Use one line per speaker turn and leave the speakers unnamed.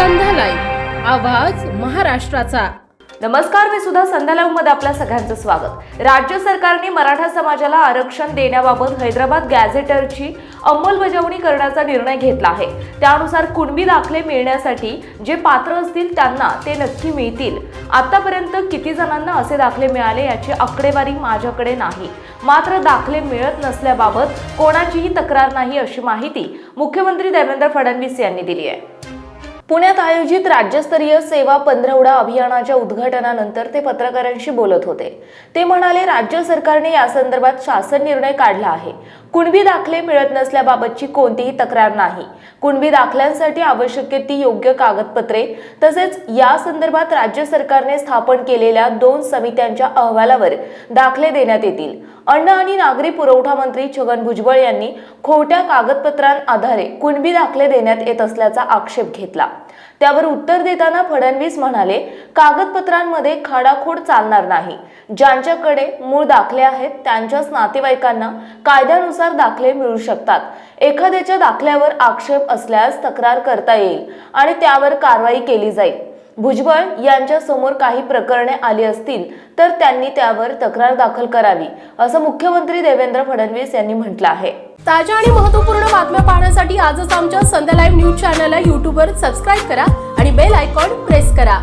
आवाज महाराष्ट्राचा.
नमस्कार मी सुद्धा संध्या मध्ये आपल्या सगळ्यांचं स्वागत. राज्य सरकारने मराठा समाजाला आरक्षण देण्याबाबत हैदराबाद गॅझेटरची अंमलबजावणी करण्याचा निर्णय घेतला आहे. त्यानुसार कुणबी दाखले मिळण्यासाठी जे पात्र असतील त्यांना ते नक्की मिळतील. आतापर्यंत किती जणांना असे दाखले मिळाले याची आकडेवारी माझ्याकडे नाही. मात्र दाखले मिळत नसल्याबाबत कोणाचीही तक्रार नाही अशी माहिती मुख्यमंत्री देवेंद्र फडणवीस यांनी दिली आहे. पुण्यात आयोजित राज्यस्तरीय सेवा पंधरवडा अभियानाच्या उद्घाटनानंतर ते पत्रकारांशी बोलत होते. ते म्हणाले राज्य सरकारने या संदर्भात शासन निर्णय काढला आहे. कुणबी दाखले मिळत नसल्याबाबतची कोणतीही तक्रार नाही. कुणबी दाखल्यांसाठी आवश्यक ती योग्य कागदपत्रे तसेच या संदर्भात राज्य सरकारने स्थापन केलेल्या दोन समित्यांच्या अहवालावर दाखले देण्यात येतील. अन्न आणि नागरी पुरवठा मंत्री छगन भुजबळ यांनी खोट्या कागदपत्रांआधारे कुणबी दाखले देण्यात येत असल्याचा आक्षेप घेतला. त्यावर उत्तर देताना फडणवीस म्हणाले कागदपत्रांमध्ये खाडाखोड चालणार नाही. ज्यांच्याकडे मूळ दाखले आहेत त्यांच्याच नातेवाईकांना कायद्यानुसार दाखले मिळू शकतात. एखाद्याच्या दाखल्यावर आक्षेप असल्यास तक्रार करता येईल आणि त्यावर कारवाई केली जाईल. भुजबळ यांच्यासमोर काही प्रकरणे आली असतील तर त्यांनी त्यावर तक्रार दाखल करावी असं मुख्यमंत्री देवेंद्र फडणवीस यांनी म्हटलं आहे.
ताज्या आणि महत्त्वपूर्ण बातम्या पाहण्यासाठी आजच आमच्या संध्या लाईव्ह न्यूज चॅनलला यूट्यूबवर सबस्क्राईब करा आणि बेल आयकॉन प्रेस करा.